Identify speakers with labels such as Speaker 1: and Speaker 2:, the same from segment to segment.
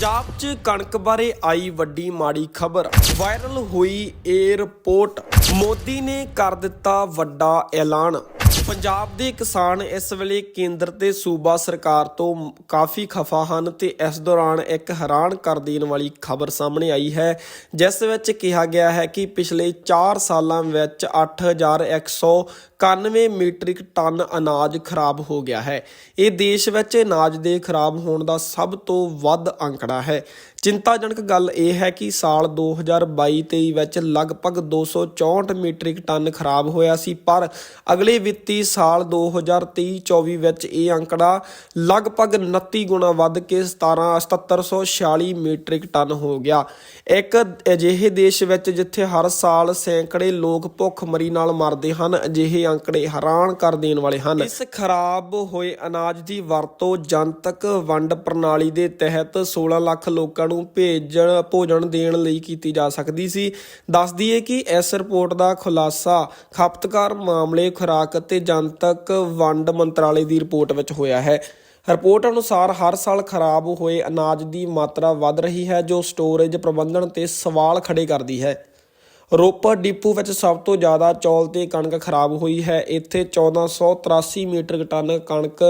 Speaker 1: ਪੰਜਾਬ 'ਚ ਕਣਕ ਬਾਰੇ ਆਈ ਵੱਡੀ ਮਾੜੀ ਖਬਰ। ਵਾਇਰਲ ਹੋਈ ਇਹ ਰਿਪੋਰਟ ਮੋਦੀ ਨੇ ਕਰ ਦਿੱਤਾ ਵੱਡਾ ਐਲਾਨ। ਪੰਜਾਬ ਦੇ ਕਿਸਾਨ ਇਸ ਵੇਲੇ ਕੇਂਦਰ ਤੇ ਸੂਬਾ ਸਰਕਾਰ ਤੋਂ ਕਾਫੀ ਖਫਾ ਹਨ ਤੇ ਇਸ ਦੌਰਾਨ ਇੱਕ ਹੈਰਾਨ ਕਰ ਦੇਣ ਵਾਲੀ ਖਬਰ ਸਾਹਮਣੇ ਆਈ ਹੈ, ਜਿਸ ਵਿੱਚ ਕਿਹਾ ਗਿਆ ਹੈ ਕਿ ਪਿਛਲੇ 4 ਸਾਲਾਂ ਵਿੱਚ 8191 ਮੀਟ੍ਰਿਕ ਟਨ ਅਨਾਜ ਖਰਾਬ ਹੋ ਗਿਆ ਹੈ। ਇਹ ਦੇਸ਼ ਵਿੱਚ ਅਨਾਜ ਦੇ ਖਰਾਬ ਹੋਣ ਦਾ ਸਭ ਤੋਂ ਵੱਧ ਅੰਕੜਾ ਹੈ। ਚਿੰਤਾਜਨਕ ਗੱਲ ਇਹ ਹੈ ਕਿ ਸਾਲ 2022-23 ਵਿੱਚ ਲਗਭਗ 264 ਮੀਟ੍ਰਿਕ ਟਨ ਖਰਾਬ ਹੋਇਆ ਸੀ, ਪਰ ਅਗਲੇ ਵਿੱਤੀ ਸਾਲ 2023-24 ਵਿੱਚ ਇਹ ਅੰਕੜਾ ਲਗਭਗ 29 ਗੁਣਾ ਵੱਧ ਕੇ 17 7746 ਮੀਟ੍ਰਿਕ ਟਨ ਹੋ ਗਿਆ। ਇੱਕ ਅਜਿਹੇ ਦੇਸ਼ ਵਿੱਚ ਜਿੱਥੇ ਹਰ ਸਾਲ ਸੈਂਕੜੇ ਲੋਕ ਭੁੱਖਮਰੀ ਨਾਲ ਮਰਦੇ ਹਨ, ਅਜਿਹੇ ਅੰਕੜੇ ਹੈਰਾਨ ਕਰ ਦੇਣ ਵਾਲੇ ਹਨ। ਇਸ ਖਰਾਬ ਹੋਏ ਅਨਾਜ ਦੀ ਵਰਤੋਂ ਜਨਤਕ ਵੰਡ ਪ੍ਰਣਾਲੀ ਦੇ ਤਹਿਤ 16 ਲੱਖ ਲੋਕਾਂ ਨੂੰ ਭੇਜਣ, ਭੋਜਨ ਦੇਣ ਲਈ ਕੀਤੀ ਜਾ ਸਕਦੀ ਸੀ। ਦੱਸ ਦਈਏ ਕਿ ਇਸ ਰਿਪੋਰਟ ਦਾ ਖੁਲਾਸਾ ਖਪਤਕਾਰ ਮਾਮਲੇ ਖੁਰਾਕ ਅਤੇ ਜਨਤਕ ਵੰਡ ਮੰਤਰਾਲੇ ਦੀ ਰਿਪੋਰਟ ਵਿੱਚ ਹੋਇਆ ਹੈ। ਰਿਪੋਰਟ ਅਨੁਸਾਰ ਹਰ ਸਾਲ ਖਰਾਬ ਹੋਏ ਅਨਾਜ ਦੀ ਮਾਤਰਾ ਵੱਧ ਰਹੀ ਹੈ, ਜੋ ਸਟੋਰੇਜ ਪ੍ਰਬੰਧਨ ਤੇ ਸਵਾਲ ਖੜੇ ਕਰਦੀ ਹੈ। ਰੋਪੜ ਡਿਪੂ ਵਿੱਚ ਸਭ ਤੋਂ ਜ਼ਿਆਦਾ ਚੌਲ ਤੇ ਕਣਕ ਖਰਾਬ ਹੋਈ ਹੈ। ਇੱਥੇ 1483 ਮੀਟਰ ਟਨ ਕਣਕ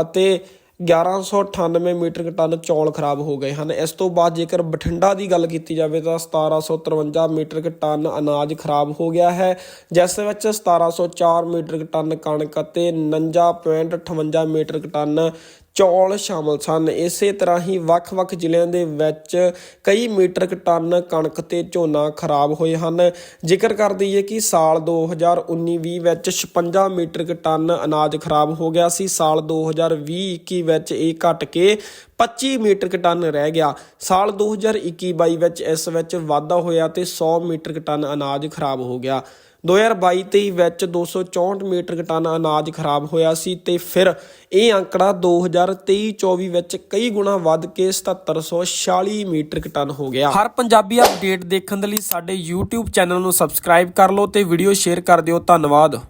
Speaker 1: ਅਤੇ 1198 ਮੀਟਰ ਟਨ ਚੌਲ ਖਰਾਬ ਹੋ ਗਏ ਹਨ। ਇਸ ਤੋਂ ਬਾਅਦ ਜੇਕਰ ਬਠਿੰਡਾ ਦੀ ਗੱਲ ਕੀਤੀ ਜਾਵੇ ਤਾਂ 1753 ਮੀਟਰ ਟਨ ਅਨਾਜ ਖਰਾਬ ਹੋ ਗਿਆ ਹੈ, ਜਿਸ ਵਿੱਚ 1704 ਮੀਟਰ ਟਨ ਕਣਕ ਅਤੇ 49.58 ਮੀਟਰ ਟਨ ਚੌਲ ਸ਼ਾਮਲ ਸਨ। ਇਸੇ ਤਰ੍ਹਾਂ ਹੀ ਵੱਖ-ਵੱਖ ਜ਼ਿਲ੍ਹਿਆਂ ਦੇ ਵਿੱਚ ਕਈ ਮੀਟਰਿਕ ਟਨ ਕਣਕ ਤੇ ਝੋਨਾ ਖਰਾਬ ਹੋਏ ਹਨ। ਜ਼ਿਕਰ ਕਰ ਦਈਏ ਕਿ ਸਾਲ 2019-20 ਵਿੱਚ 56 ਮੀਟਰਿਕ ਟਨ ਅਨਾਜ ਖਰਾਬ ਹੋ ਗਿਆ ਸੀ। ਸਾਲ 2020-21 ਵਿੱਚ ਇਹ ਘਟ ਕੇ 25 ਮੀਟ੍ਰਿਕ ਟਨ ਰਹਿ ਗਿਆ। ਸਾਲ 2021-22 ਵਿੱਚ ਇਸ ਵਿੱਚ ਵਾਧਾ ਹੋਇਆ ਤੇ 100 ਮੀਟ੍ਰਿਕ ਟਨ ਅਨਾਜ ਖਰਾਬ ਹੋ ਗਿਆ। 2022-23 ਵਿੱਚ 264 ਮੀਟ੍ਰਿਕ ਟਨ ਅਨਾਜ ਖਰਾਬ ਹੋਇਆ ਸੀ ਤੇ ਫਿਰ ਇਹ ਅੰਕੜਾ 2023-24 ਵਿੱਚ ਕਈ ਗੁਣਾ ਵੱਧ ਕੇ 7746 ਮੀਟ੍ਰਿਕ ਟਨ ਹੋ ਗਿਆ। ਹਰ ਪੰਜਾਬੀ ਅਪਡੇਟ ਦੇਖਣ ਦੇ ਲਈ ਸਾਡੇ YouTube ਚੈਨਲ ਨੂੰ ਸਬਸਕ੍ਰਾਈਬ ਕਰ ਲਓ ਤੇ ਵੀਡੀਓ ਸ਼ੇਅਰ ਕਰ ਦਿਓ। ਧੰਨਵਾਦ।